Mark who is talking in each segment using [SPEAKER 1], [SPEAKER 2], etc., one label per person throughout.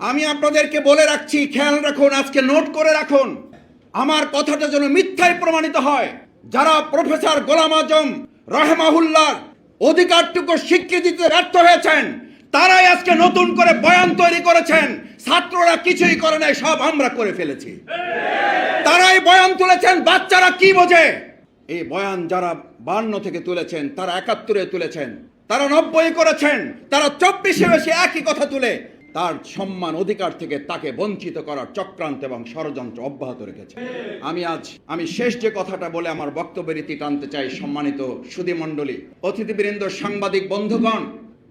[SPEAKER 1] আমি আপনাদেরকে বলে রাখছি, খেয়াল রাখুন, আজকে নোট করে রাখুন। আমার কথাটা যেন মিথ্যায় প্রমাণিত হয়। যারা প্রফেসর গোলাম আজম রহমাহুল্লাহ অধিকারটুকু স্বীকৃতি দিতে ব্যর্থ হয়েছেন, তারাই আজকে নতুন করে বয়ান তৈরি করেছেন। ছাত্ররা কিছুই করে নাই, সব আমরা করে ফেলেছি। তারাই বয়ান তুলেছেন, বাচ্চারা কি বোঝে? এই বয়ান যারা বান্ন থেকে তুলেছেন, তারা একাত্তরে তুলেছেন, তারা নব্বই করেছেন, তারা চব্বিশে বেশি একই কথা তুলে। তার সম্মান অধিকার থেকে তাকে বঞ্চিত করার চক্রান্ত এবং ষড়যন্ত্র অব্যাহত রেখেছে। আমি আজ, আমি শেষ যে কথাটা বলে আমার বক্তব্যের ইতি টানতে চাই সম্মানিত সুধী মণ্ডলী অতিথিবৃন্দ, সাংবাদিক, বন্ধুগণ,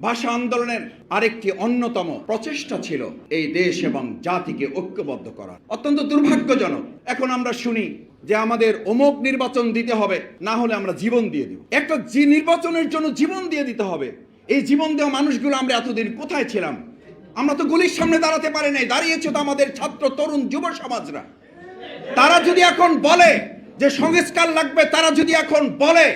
[SPEAKER 1] ভাষা আন্দোলনের আরেকটি অন্যতম প্রচেষ্টা ছিল এই দেশ এবং জাতিকে ঐক্যবদ্ধ করা অত্যন্ত দুর্ভাগ্যজনক, এখন আমরা শুনি যে আমাদের অমুক নির্বাচন দিতে হবে, না হলে আমরা জীবন দিয়ে দিব। একটা নির্বাচনের জন্য জীবন দিয়ে দিতে হবে। এই জীবন দেওয়া মানুষগুলো আমরা এতদিন কোথায় ছিলাম? আমরা তো গুলির সামনে দাঁড়াতে পারি নাই। দাঁড়িয়েছে তো আমাদের ছাত্র, তরুণ, যুব সমাজরা। তারা যদি এখন বলে যে সংস্কার লাগবে, তারা যদি এখন বলে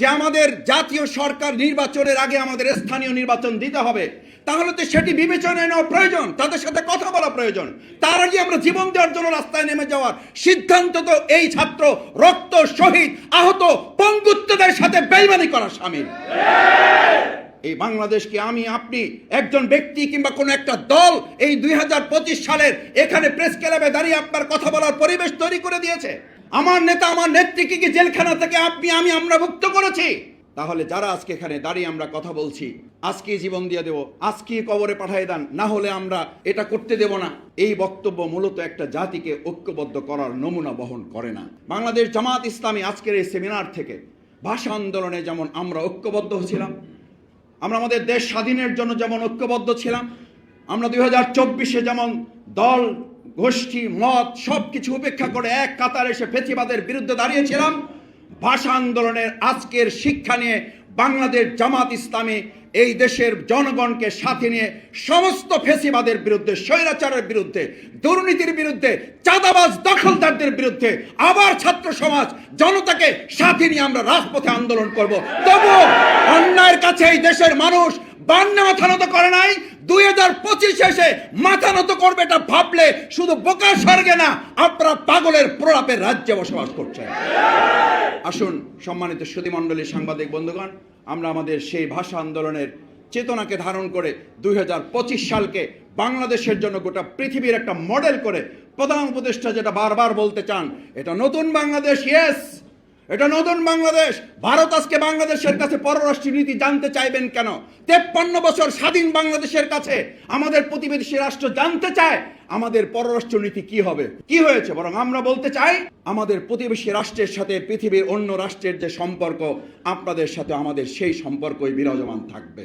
[SPEAKER 1] যে আমাদের জাতীয় সরকার নির্বাচনের আগে আমাদের স্থানীয় নির্বাচন দিতে হবে, তাহলে তো সেটি বিবেচনায় নেওয়া প্রয়োজন, তাদের সাথে কথা বলা প্রয়োজন। তার আগে আমরা জীবন দেওয়ার জন্য রাস্তায় নেমে যাওয়ার সিদ্ধান্ত তো এই ছাত্র রক্ত শহীদ আহত পঙ্গুত্বদের সাথে বেইমানি করা সামিল। এই বাংলাদেশকে আমি, আপনি, একজন ব্যক্তি কিংবা কোনো একটা দল এই দুই হাজার পঁচিশ সালের এখানে প্রেস ক্লাবে দাঁড়িয়ে আপনার কথা বলার পরিবেশ তৈরি করে দিয়েছে। আমার নেতা, আমার নেত্রীকে কি জেলখানা থেকে আপনি, আমি আমরা মুক্ত করেছি? তাহলে যারা আজকে এখানে দাঁড়িয়ে আমরা কথা বলছি আজকে জীবন দিয়ে দেব আজকে কবরে পাঠিয়ে দেন, না হলে আমরা এটা করতে দেব না। এই বক্তব্য মূলত একটা জাতিকে ঐক্যবদ্ধ করার নমুনা বহন করে না। বাংলাদেশ জামাত ইসলামী আজকের এই সেমিনার থেকে ভাষা আন্দোলনে যেমন আমরা ঐক্যবদ্ধ হয়েছিলাম আমরা আমাদের দেশ স্বাধীনের জন্য যেমন ঐক্যবদ্ধ ছিলাম, আমরা দুই হাজার চব্বিশে যেমন দল, গোষ্ঠী, মত সব কিছু উপেক্ষা করে এক কাতার এসে ফেসিবাদের বিরুদ্ধে দাঁড়িয়েছিলাম। ভাষা আন্দোলনের আজকের শিক্ষা নিয়ে বাংলাদেশ জামাত ইসলামী এই দেশের জনগণকে সাথে নিয়ে সমস্ত ফেসিবাদের বিরুদ্ধে, স্বৈরাচারের বিরুদ্ধে, দুর্নীতির বিরুদ্ধে, চাঁদাবাজ দখলদারদের বিরুদ্ধে আবার ছাত্র সমাজ জনতাকে সাথে নিয়ে আমরা রাজপথে আন্দোলন করব। তবু কাছে এই দেশের মানুষ বান্না মাথা নত করে নাই, দুই হাজার পঁচিশে এসে মাথা নত করবে এটা ভাবলে শুধু বোকা স্বর্গে না, আপনারা পাগলের প্রলাপের রাজ্যে বসবাস করছেন আসুন সম্মানিত সুধীমণ্ডলী সাংবাদিক বন্ধুগণ, আমরা আমাদের সেই ভাষা আন্দোলনের চেতনাকে ধারণ করে দুই হাজার পঁচিশ সালকে বাংলাদেশের জন্য গোটা পৃথিবীর একটা মডেল করে প্রধান উপদেষ্টা যেটা বারবার বলতে চান, এটা নতুন বাংলাদেশ ইয়েস এটা নতুন বাংলাদেশ। ভারত আজকে বাংলাদেশের কাছে পররাষ্ট্র নীতি জানতে চাইবেন কেন? তেপ্পান্ন বছর স্বাধীন বাংলাদেশের কাছে আমাদের প্রতিবেশী রাষ্ট্র জানতে চায় আমাদের পররাষ্ট্র নীতি কি হবে। কি হয়েছে? বরং আমরা বলতে চাই, আমাদের প্রতিবেশী রাষ্ট্রের সাথে পৃথিবীর অন্য রাষ্ট্রের যে সম্পর্ক, আপনাদের সাথে আমাদের সেই সম্পর্কই বিরাজমান থাকবে।